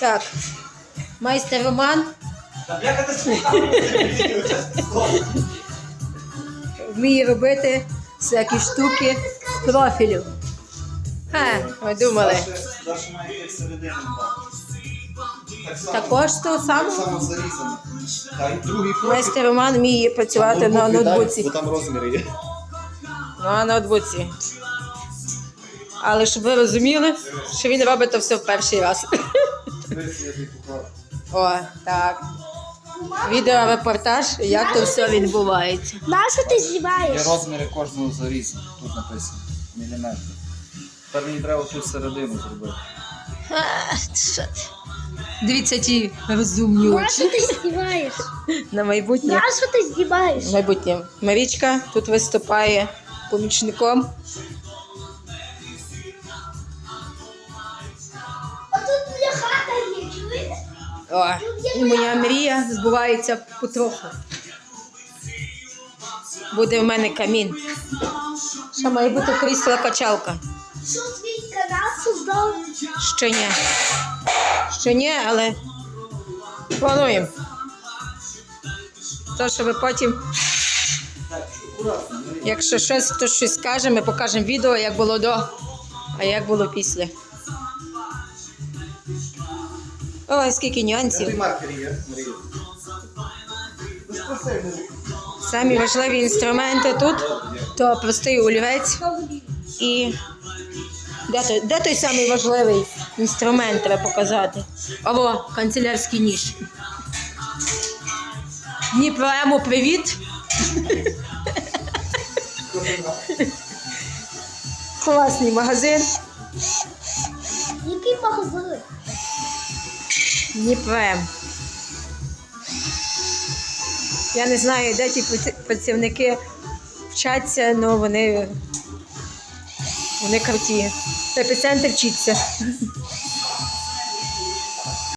Так. Майстер Роман Та бляха ти вміє робити всякі штуки з профілю. Ха, ви думали. Має. Також Так самого. само зарізано. Та й другий профіль. Майстер Роман вміє працювати на Ноутбук віддай, ноутбуці. Бо там розміри є. Ну, на ноутбуці. Але щоб ви розуміли, що він робить це все в перший раз. О, так. Відеорепортаж, як то все відбувається. Нащо ти Є розміри кожного зарізу. Тут написано. Міліметр. Тепер мені треба тут середину зробити. Що ти? Дивіться ті розумні Нащо очі ти знімаєш? на майбутнє. Нащо ти знімаєш? Майбутнє. Марічка тут виступає помічником. О, і моя мрія збувається потроху. Буде в мене камін. Ще має бути крісла качалка. Що свій канал создав? Ще ні. Ще ні, але плануємо. То, що ви потім, якщо щось, то щось скаже, ми покажемо відео, як було до, а як було після. Ой, скільки нюансів. Самі важливі інструменти тут то простий олівець і де той, де той самий важливий інструмент треба показати? Або канцелярський ніж. Дніпроему привіт. Класний магазин. Який магазин? Дніпром. Я не знаю, де ті працівники вчаться, але вони, вони круті. Епіцентр вчиться.